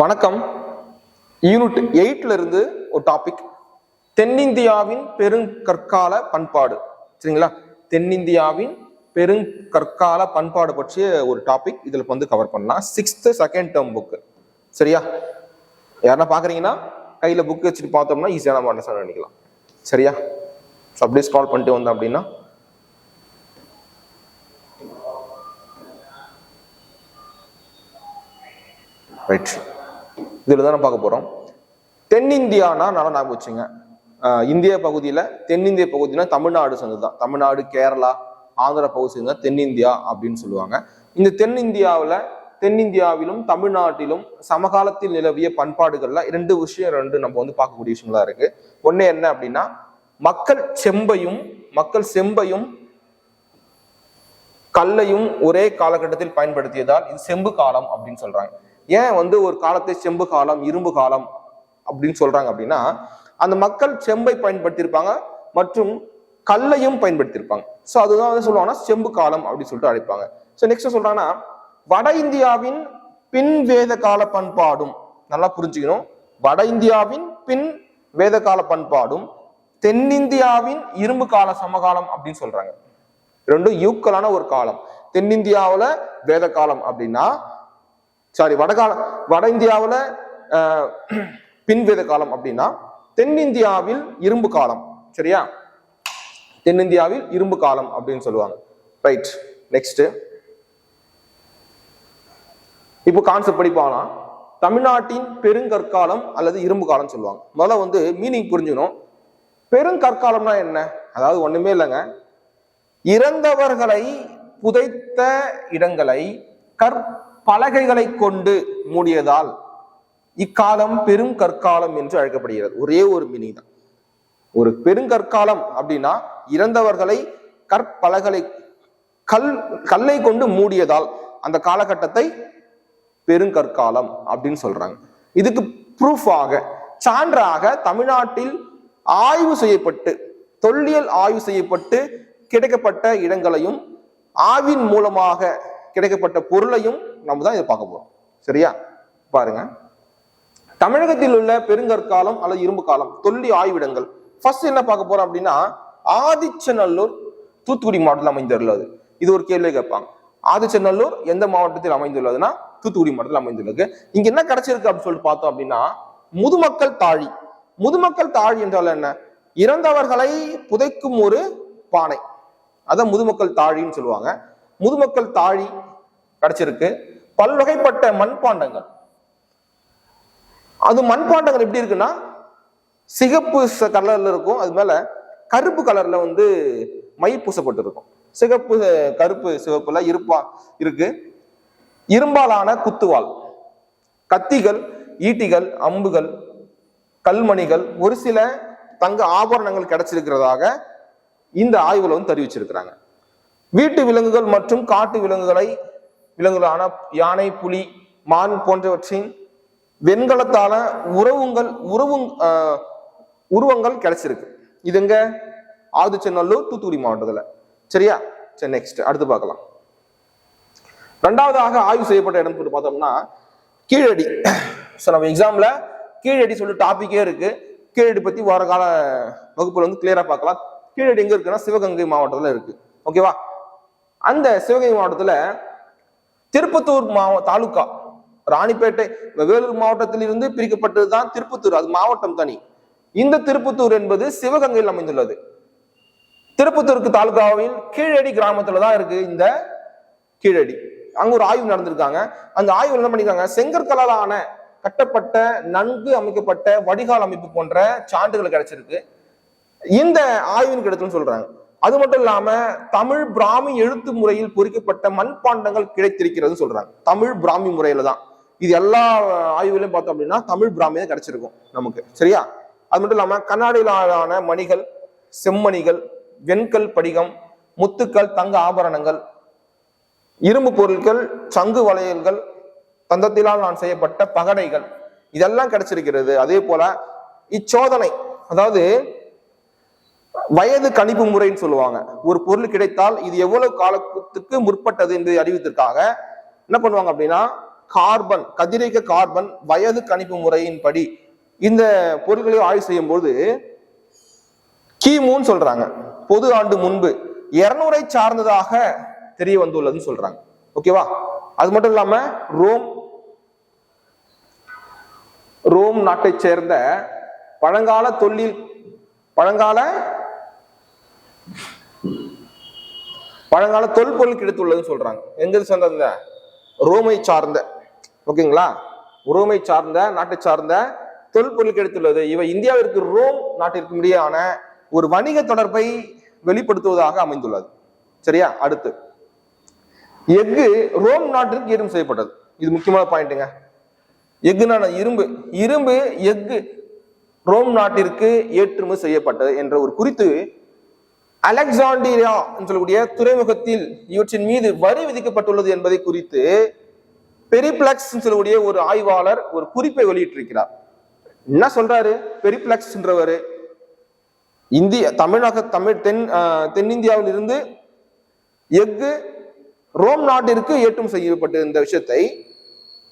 வணக்கம். யூனிட் எயிட்ல இருந்து ஒரு டாபிக் தென்னிந்தியாவின் பெருங்கற்கால பண்பாடு. சரிங்களா? தென்னிந்தியாவின் பெருங்கற்கால பண்பாடு பற்றிய ஒரு டாபிக் இதில் வந்து கவர் பண்ணலாம். சிக்ஸ்த் செகண்ட் டேர்ம் புக்கு சரியா? யாரா பாக்குறீங்கன்னா கையில புக் வச்சுட்டு பார்த்தோம்னா ஈஸியாக நம்ம அண்டர்ஸ்டாண்ட் பண்ணிக்கலாம் சரியா? அப்படியே ஸ்க்ரால் பண்ணிட்டு வந்தோம் அப்படின்னா. ரைட் இதில் தான் பார்க்க போகிறோம் தென்னிந்தியானா நல்லா ஞாபகம் வச்சுங்க. இந்திய பகுதியில் தென்னிந்திய பகுதினா தமிழ்நாடு சேர்ந்தது தான். தமிழ்நாடு கேரளா ஆந்திர பகுதி சேர்ந்தது தென்னிந்தியா அப்படின்னு சொல்லுவாங்க. இந்த தென்னிந்தியாவில் தென்னிந்தியாவிலும் தமிழ்நாட்டிலும் சமகாலத்தில் நிலவிய பண்பாடுகள்ல ரெண்டு விஷயம் ரெண்டு நம்ம வந்து பார்க்கக்கூடிய விஷயங்களா இருக்கு. ஒன்று என்ன அப்படின்னா மக்கள் செம்பையும் மக்கள் செம்பையும் கல்லையும் ஒரே காலகட்டத்தில் பயன்படுத்தியதால் இது செம்பு காலம் அப்படின்னு சொல்றாங்க. ஏன் வந்து ஒரு காலத்தை செம்பு காலம் இரும்பு காலம் அப்படின்னு சொல்றாங்க அப்படின்னா அந்த மக்கள் செம்பை பயன்படுத்தியிருப்பாங்க மற்றும் கல்லையும் பயன்படுத்தியிருப்பாங்க. ஸோ அதுதான் வந்து சொல்லுவாங்கன்னா செம்பு காலம் அப்படின்னு சொல்லிட்டு அழைப்பாங்க. ஸோ நெக்ஸ்ட் சொல்றாங்கன்னா வட இந்தியாவின் பின் வேத கால பண்பாடும் நல்லா புரிஞ்சுக்கணும். வட இந்தியாவின் பின் வேத கால பண்பாடும் தென்னிந்தியாவின் இரும்பு கால சமகாலம் அப்படின்னு சொல்றாங்க. ரெண்டும் யூக்கலான ஒரு காலம். தென்னிந்தியாவில் வேத காலம் அப்படின்னா சாரி வடகால வட இந்தியாவில் ஆஹ், பின்வேத காலம் அப்படின்னா தென்னிந்தியாவில் இரும்பு காலம் சரியா? தென்னிந்தியாவில் இரும்பு காலம் அப்படின்னு சொல்லுவாங்க. ரைட் நெக்ஸ்ட் இப்போ கான்செப்ட் படி தமிழ்நாட்டின் பெருங்கற்காலம் அல்லது இரும்பு காலம் சொல்லுவாங்க. முதல்ல வந்து மீனிங் புரிஞ்சுக்கணும். பெருங்கற்காலம்னா என்ன? அதாவது ஒண்ணுமே இல்லைங்க. இறந்தவர்களை புதைத்த இடங்களை கற் பலகைகளை கொண்டு மூடியதால் இக்காலம் பெரும் கற்காலம் என்று அழைக்கப்படுகிறது. ஒரே ஒரு மீனிங் தான். ஒரு பெருங்கற்காலம் அப்படின்னா இறந்தவர்களை கற்பலகளை கல் கல்லை கொண்டு மூடியதால் அந்த காலகட்டத்தை பெருங்கற்காலம் அப்படின்னு சொல்றாங்க. இதுக்கு ப்ரூஃபாக சான்றாக தமிழ்நாட்டில் ஆய்வு செய்யப்பட்டு தொல்லியல் ஆய்வு செய்யப்பட்டு கிடைக்கப்பட்ட இடங்களையும் ஆவின் மூலமாக கிடைக்கப்பட்ட பொருளையும் நம்ம தான் இதை பார்க்க போறோம். சரியா? பாருங்க. தமிழகத்தில் உள்ள பெருங்கற்காலம் அல்லது இரும்பு காலம் தொல்லி ஆய்விடங்கள். ஃபர்ஸ்ட் என்ன பார்க்க போறோம் அப்படின்னா ஆதிச்சநல்லூர் தூத்துக்குடி மாவட்டத்தில் அமைந்துள்ளது இது ஒரு கேள்வி கேட்பாங்க. ஆதிச்சநல்லூர் எந்த மாவட்டத்தில் அமைந்துள்ளதுன்னா தூத்துக்குடி மாவட்டத்தில் அமைந்துள்ளது. இங்க என்ன கிடைச்சிருக்கு அப்படின்னு சொல்லிட்டு பார்த்தோம் அப்படின்னா முதுமக்கள் தாழி. முதுமக்கள் தாழி என்றால் என்ன? இறந்தவர்களை புதைக்கும் ஒரு பானை. அதான் முதுமக்கள் தாழின்னு சொல்லுவாங்க. முதுமக்கள் தாழி கிடைச்சிருக்கு. பல்வகைப்பட்ட மண்பாண்டங்கள். அது மண்பாண்டங்கள் எப்படி இருக்குன்னா சிகப்பு ச- கலர்ல இருக்கும். அது மேல கருப்பு கலர்ல வந்து மை பூசப்பட்டு இருக்கும் சிகப்பு கருப்பு சிவப்புல இருப்பா இருக்கு. இரும்பாலான குத்துவாள் கத்திகள் ஈட்டிகள் அம்புகள் கல்மணிகள் ஒரு சில தங்க ஆபரணங்கள் கிடைச்சிருக்கிறதாக இந்த ஆய்வுல வந்து தெரிவிச்சிருக்கிறாங்க. வீட்டு விலங்குகள் மற்றும் காட்டு விலங்குகளை விலங்குகளான யானை புலி மான் போன்றவற்றின் வெண்கலத்தால உறவுங்கள் உறவு உருவங்கள் கிடைச்சிருக்கு இது எங்க? ஆதிச்சநல்லூர் தூத்துக்குடி மாவட்டத்தில். சரியா? சரி நெக்ஸ்ட் அடுத்து பார்க்கலாம். ரெண்டாவதாக ஆய்வு செய்யப்பட்ட இடம் போட்டு பார்த்தோம்னா கீழடி. ஸோ நம்ம எக்ஸாமில் கீழடி சொல்லி டாப்பிக்கே இருக்கு. கீழடி பற்றி வர கால வகுப்புல வந்து கிளியராக பார்க்கலாம். கீழடி எங்கே இருக்குன்னா சிவகங்கை மாவட்டத்தில் இருக்கு. ஓகேவா அந்த சிவகங்கை மாவட்டத்தில் திருப்பத்தூர் மாவ தாலுக்கா ராணிப்பேட்டை வேலூர் மாவட்டத்திலிருந்து பிரிக்கப்பட்டது தான் திருப்பத்தூர். அது மாவட்டம் தனி. இந்த திருப்பத்தூர் என்பது சிவகங்கையில் அமைந்துள்ளது. திருப்பத்தூருக்கு தாலுகாவில் கீழடி கிராமத்துல தான் இருக்கு இந்த கீழடி. அங்க ஒரு ஆய்வு நடந்திருக்காங்க. அந்த ஆய்வு என்ன பண்ணிருக்காங்க? செங்கற்களாலான கட்டப்பட்ட நன்கு அமைக்கப்பட்ட வடிகால் அமைப்பு போன்ற சான்றுகள் கிடைச்சிருக்கு. இந்த ஆய்வின் கிடைத்துன்னு சொல்றாங்க. அது மட்டும் இல்லாம தமிழ் பிராமி எழுத்து முறையில் பொறிக்கப்பட்ட மண்பாண்டங்கள் கிடைத்திருக்கிறது சொல்றாங்க. தமிழ் பிராமி முறையில தான். இது எல்லா ஆய்வுகளையும் பார்த்தோம் அப்படின்னா தமிழ் பிராமி தான் கிடைச்சிருக்கும் நமக்கு. சரியா? அது மட்டும் இல்லாம கண்ணாடியிலான மணிகள் செம்மணிகள் வெண்கல் படிகம் முத்துக்கள் தங்க ஆபரணங்கள் இரும்பு பொருட்கள் சங்கு வளையல்கள் தந்தத்திலால் நான் செய்யப்பட்ட பகடைகள் இதெல்லாம் கிடைச்சிருக்கிறது. அதே போல இச்சோதனை அதாவது வயது கணிப்பு முறைன்னு சொல்லுவாங்க. ஒரு பொருள் கிடைத்தால் இது எவ்வளவு காலத்துக்கு முற்பட்டது என்று அறிவித்திற்காக என்ன பண்ணுவாங்க அப்படின்னா கார்பன் கதிரைக்க கார்பன் வயது கணிப்பு முறையின்படி இந்த பொருட்களை ஆய்வு செய்யும் போது கிமுன்னு சொல்றாங்க. பொது ஆண்டு முன்பு இருநூறை சார்ந்ததாக தெரிய வந்துள்ளதுன்னு சொல்றாங்க. ஓகேவா அது மட்டும் இல்லாம ரோம் ரோம் நாட்டை சேர்ந்த பழங்கால தொழில் பழங்கால பழங்கால தொல்பொருள் கிடைத்துள்ளதுன்னு சொல்றாங்க. எங்கிருந்து சேர்ந்த? ரோமை சார்ந்த. ஓகேங்களா? ரோமை சார்ந்த நாட்டை சார்ந்த தொல்பொருள் கிடைத்துள்ளது. இவை இந்தியாவிற்கு ரோம் நாட்டிற்கு இடையான ஒரு வணிக தொடர்பை வெளிப்படுத்துவதாக அமைந்துள்ளது. சரியா? அடுத்து. எஃகு ரோம் நாட்டிற்கு ஏறும் செய்யப்பட்டது. இது முக்கியமான பாயிண்ட்டுங்க. எஃகுனான இரும்பு. இரும்பு எஃகு ரோம் நாட்டிற்கு ஏற்றுமதி செய்யப்பட்டது என்ற ஒரு குறித்து அலெக்சாண்டிரியா சொல்லக்கூடிய துறைமுகத்தில் இவற்றின் மீது வரி விதிக்கப்பட்டுள்ளது என்பதை குறித்து பெரிப்ளக்ஸ் சொல்லக்கூடிய ஒரு ஆய்வாளர் ஒரு குறிப்பை வெளியிட்டிருக்கிறார். என்ன சொல்றாரு? பெரிப்ளக்ஸ்ன்றவர் இந்திய தமிழக தமிழ் தென் தென்னிந்தியாவில் இருந்து எஃகு ரோம் நாட்டிற்கு ஏற்றும் செய்யப்பட்ட இந்த விஷயத்தை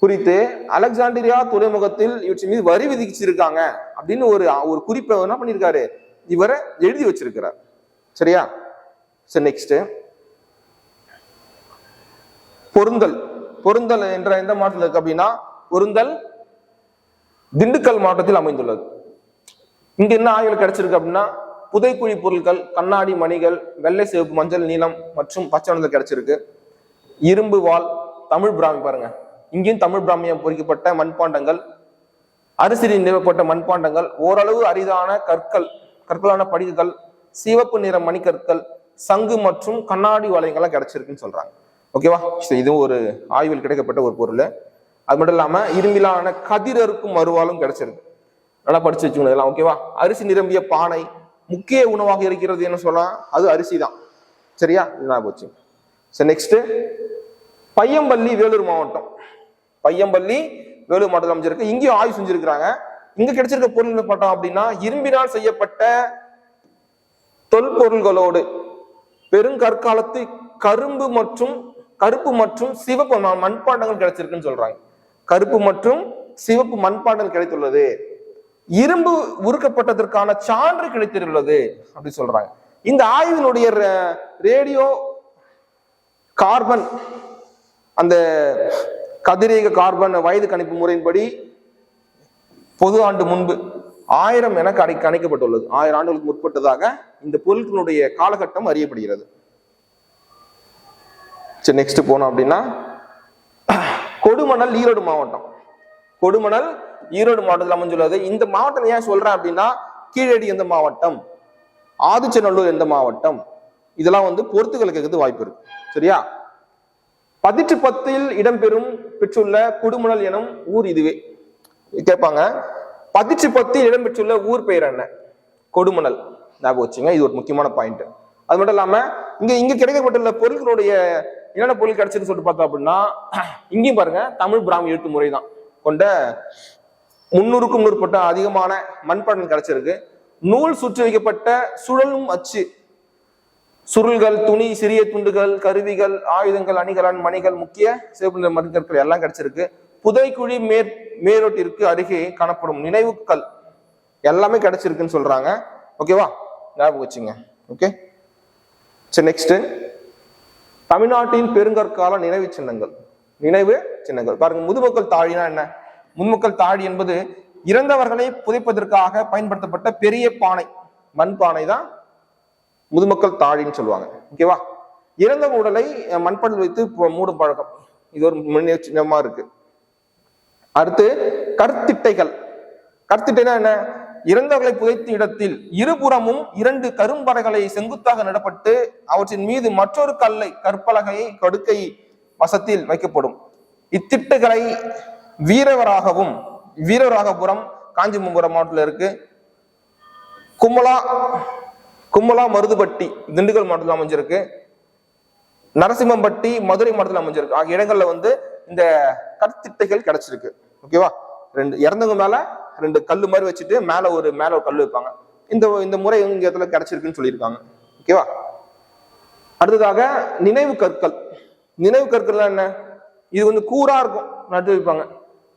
குறித்து அலெக்சாண்டிரியா துறைமுகத்தில் இவற்றின் மீது வரி விதிச்சிருக்காங்க அப்படின்னு ஒரு ஒரு குறிப்பை என்ன பண்ணியிருக்காரு? இவரை எழுதி வச்சிருக்கிறார். சரியா? சரி நெக்ஸ்ட் பொருந்தல். பொருந்தல் என்ற எந்த மாவட்டத்தில் இருக்கு அப்படின்னா பொருந்தல் திண்டுக்கல் மாவட்டத்தில் அமைந்துள்ளது. இங்க என்ன ஆய்வுகள் கிடைச்சிருக்கு அப்படின்னா புதைக்குழி பொருட்கள் கண்ணாடி மணிகள் வெள்ளை சிவப்பு மஞ்சள் நீலம் மற்றும் பச்சை நிறத்தில் கிடைச்சிருக்கு. இரும்பு வாள் தமிழ் பிராமி பாருங்க. இங்கேயும் தமிழ் பிராமியம் பொறிக்கப்பட்ட மண்பாண்டங்கள் அரிசி நிறுவப்பட்ட மண்பாண்டங்கள் ஓரளவு அரிதான கற்கள் கற்களான படிகுகள் சிவப்பு நிற மணிக்கற்கள் சங்கு மற்றும் கண்ணாடி வளையங்கள்லாம் கிடைச்சிருக்குன்னு சொல்றாங்க. ஓகேவா சரி, இதுவும் ஒரு ஆய்வில் கிடைக்கப்பட்ட ஒரு பொருள். அது மட்டும் இல்லாம இரும்பிலான கதிரறுக்கும் மறுவாலும் கிடைச்சிருக்கு. நல்லா படிச்சு வச்சுக்கணும் இதெல்லாம் ஓகேவா அரிசி நிரம்பிய பானை முக்கிய உணவாக இருக்கிறது என்ன சொல்லலாம்? அது அரிசி தான் சரியா? இதுதான் போச்சு. சரி நெக்ஸ்ட் பையம்பள்ளி வேலூர் மாவட்டம். பையம்பள்ளி வேலூர் மாவட்டத்தில் அமைஞ்சிருக்கு. இங்கேயும் ஆய்வு செஞ்சிருக்கிறாங்க. இங்க கிடைச்சிருக்க பொருள் பார்த்தோம் அப்படின்னா இரும்பினால் செய்யப்பட்ட தொல்பொருள்களோடு பெருங்கற்காலத்து கரும்பு மற்றும் கருப்பு மற்றும் சிவப்பு ம- மண்பாண்டங்கள் கிடைச்சிருக்குன்னு சொல்றாங்க. கருப்பு மற்றும் சிவப்பு மண்பாண்டங்கள் கிடைத்துள்ளது. இரும்பு உருக்கப்பட்டதற்கான சான்று கிடைத்துள்ளது அப்படி சொல்றாங்க. இந்த ஆய்வினுடைய ரேடியோ கார்பன் அந்த கதிரியக கார்பன் வயது கணிப்பு முறையின்படி பொது ஆண்டு முன்பு ஆயிரம் என கணி கணிக்கப்பட்டுள்ளது. ஆயிரம் ஆண்டுகளுக்கு முற்பட்டதாக இந்த பொருட்களுடைய காலகட்டம் அறியப்படுகிறது. சரி நெக்ஸ்ட் போனோம் அப்படின்னா கொடுமணல் ஈரோடு மாவட்டம். கொடுமணல் ஈரோடு மாவட்டத்தில் அமைஞ்சுள்ளது இந்த மாவட்டம் ஏன் சொல்றேன் அப்படின்னா கீழடி எந்த மாவட்டம் ஆதிச்சநல்லூர் எந்த மாவட்டம் இதெல்லாம் வந்து பொறுத்துக்கள் கேட்கறது வாய்ப்பு இருக்கு. சரியா? பதிற்று பத்தில் இடம்பெறும் பெற்றுள்ள குடுமணல் எனும் ஊர் இதுவே. கேட்பாங்க. பதிற்று பத்தில் இடம்பெற்றுள்ள ஊர் பெயர் என்ன? கொடுமணல். ஞாபகம் வச்சுங்க. இது ஒரு முக்கியமான பாயிண்ட் அது மட்டும் இல்லாம இங்க இங்க கிடைக்கப்பட்டுள்ள பொருட்களுடைய என்னென்ன பொருள் கிடைச்சதுன்னு சொல்லிட்டு பார்த்தோம் அப்படின்னா இங்கேயும் பாருங்க தமிழ் பிராமி எழுத்து முறை தான். கொண்ட முன்னூறுக்கும் மேற்பட்ட அதிகமான மண்பாண்டம் கிடைச்சிருக்கு. நூல் சுற்றி வைக்கப்பட்ட சுழலும் அச்சு. சுருள்கள் துணி சிறிய துண்டுகள் கருவிகள் ஆயுதங்கள் அணிகலன் மணிகள் முக்கிய சிவப்பு நிற மருங்கற்கள் எல்லாம் கிடைச்சிருக்கு. புதைக்குழி மேற் மேரோட்டிற்கு அருகே காணப்படும் நினைவுக்கள் எல்லாமே கிடைச்சிருக்குன்னு சொல்றாங்க. ஓகேவா? ஞாபகம் வச்சுங்க. ஓகே சரி நெக்ஸ்ட் தமிழ்நாட்டின் பெருங்கற்கால நினைவு சின்னங்கள். நினைவு சின்னங்கள். பாருங்க முதுமக்கள் தாழினா என்ன? முன்மக்கள் தாழி என்பது இறந்தவர்களை புதைப்பதற்காக பயன்படுத்தப்பட்ட பெரிய பானை. மண் பானை தான் முதுமக்கள் தாழின்னு சொல்லுவாங்க. ஓகேவா இறந்த உடலை அஹ், வைத்து மூடும் பழக்கம். இது ஒரு முன்னேற்றமா இருக்கு. அடுத்து கற்திட்டைகள் கருத்திட்டைனா என்ன? இறந்தவர்களை புதைத்த இடத்தில் இருபுறமும் இரண்டு கரும்பறைகளை செங்குத்தாக நடப்பட்டு அவற்றின் மீது மற்றொரு கல்லை கற்பலகையை கடுக்கை வசத்தில் வைக்கப்படும். இத்திட்டுகளை வீரவராகவும் வீரவராகபுரம் காஞ்சிபுரம் மாவட்டத்தில் இருக்கு. கும்மலா கும்மலா மருதுபட்டி திண்டுக்கல் மாவட்டத்தில் அமைஞ்சிருக்கு. நரசிம்மம்பட்டி மதுரை மாவட்டத்தில் அமைஞ்சிருக்கு. ஆகிய இடங்கள்ல வந்து இந்த கற்திட்டைகள் கிடைச்சிருக்கு. ஓகேவா? ரெண்டு இறந்தவங்க மேல ரெண்டு கல் மாதிரி வச்சுட்டு மேல ஒரு மேல ஒரு கல் வைப்பாங்க. இந்த இந்த முறை இங்க இடத்துல கிடைச்சிருக்குன்னு சொல்லியிருக்காங்க. ஓகேவா? அடுத்ததாக நினைவு கற்கள் நினைவு கற்கள் என்ன? இது வந்து கூரா இருக்கும். நட்டு வைப்பாங்க.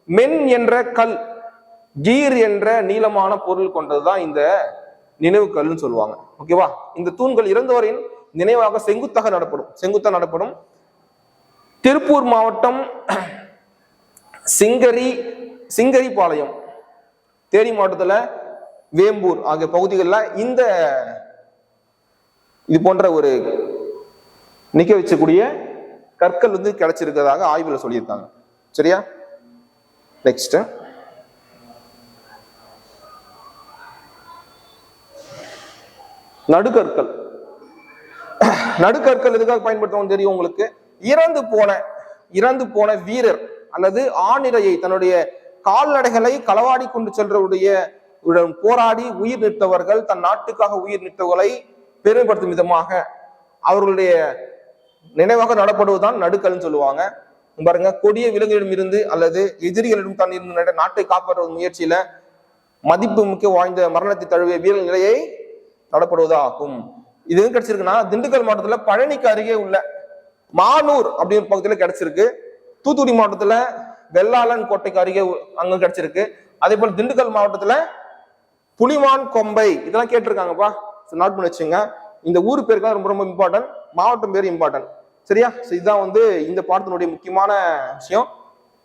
மென் என்ற கல் கீர் என்ற நீளமான பொருள் கொண்டதுதான் இந்த நினைவு கல்லுன்னு சொல்லுவாங்க. ஓகேவா? இந்த தூண்கள் இறந்தவரின் நினைவாக செங்குத்தாக நடப்படும். செங்குத்தாக நடப்படும். திருப்பூர் மாவட்டம் சிங்கரி சிங்கரி பாளையம் தேனி மாவட்டத்தில் வேம்பூர் ஆகிய பகுதிகளில் இந்த இது போன்ற ஒரு நிக்க வச்சக்கூடிய கற்கள் வந்து கிடைச்சிருக்கிறதாக ஆய்வில் சொல்லியிருக்காங்க. சரியா? நெக்ஸ்ட் நடுக்கற்கள். நடுக்கற்கள் எதுக்காக பயன்படுத்துவோம் தெரியும் உங்களுக்கு? இறந்து போன இறந்து போன வீரர் அல்லது ஆணிரையை தன்னுடைய கால்நடைகளை களவாடி கொண்டு சென்றவருடைய போராடி உயிர் நிறுத்தவர்கள் தன் நாட்டுக்காக உயிர் நிறுத்தவர்களை பெருமைப்படுத்தும் விதமாக அவர்களுடைய நினைவாக நடப்படுவதுதான் நடுக்கல்னு சொல்லுவாங்க. பாருங்க கொடிய விலங்குகளிடம் இருந்து அல்லது எதிரிகளிடம் தான் இருந்து நட- நாட்டை காப்பாற்றும் முயற்சியில மதிப்பு மிக்க வாய்ந்த மரணத்தை தழுவிய வீரர் நிலையை நடப்படுவதாகும். இது எது கிடைச்சிருக்குன்னா திண்டுக்கல் மாவட்டத்துல பழனிக்கு அருகே உள்ள மானூர் அப்படிங்கிற பகுதியில கிடைச்சிருக்கு. தூத்துக்குடி மாவட்டத்துல வெள்ளாளன் கோட்டைக்கு அருகே அங்க கிடைச்சிருக்கு. அதே போல திண்டுக்கல் மாவட்டத்துல புலிமான் கொம்பை இதெல்லாம் கேட்டிருக்காங்கப்பா. நோட் பண்ணி வச்சுங்க. இந்த ஊர் பேருக்கு ரொம்ப ரொம்ப இம்பார்ட்டன்ட் மாவட்டம் பேர் இம்பார்ட்டன்ட் சரியா? இதுதான் வந்து இந்த பாடத்தினுடைய முக்கியமான விஷயம்.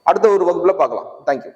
அடுத்த ஒரு வகுப்புல பார்க்கலாம். தேங்க்யூ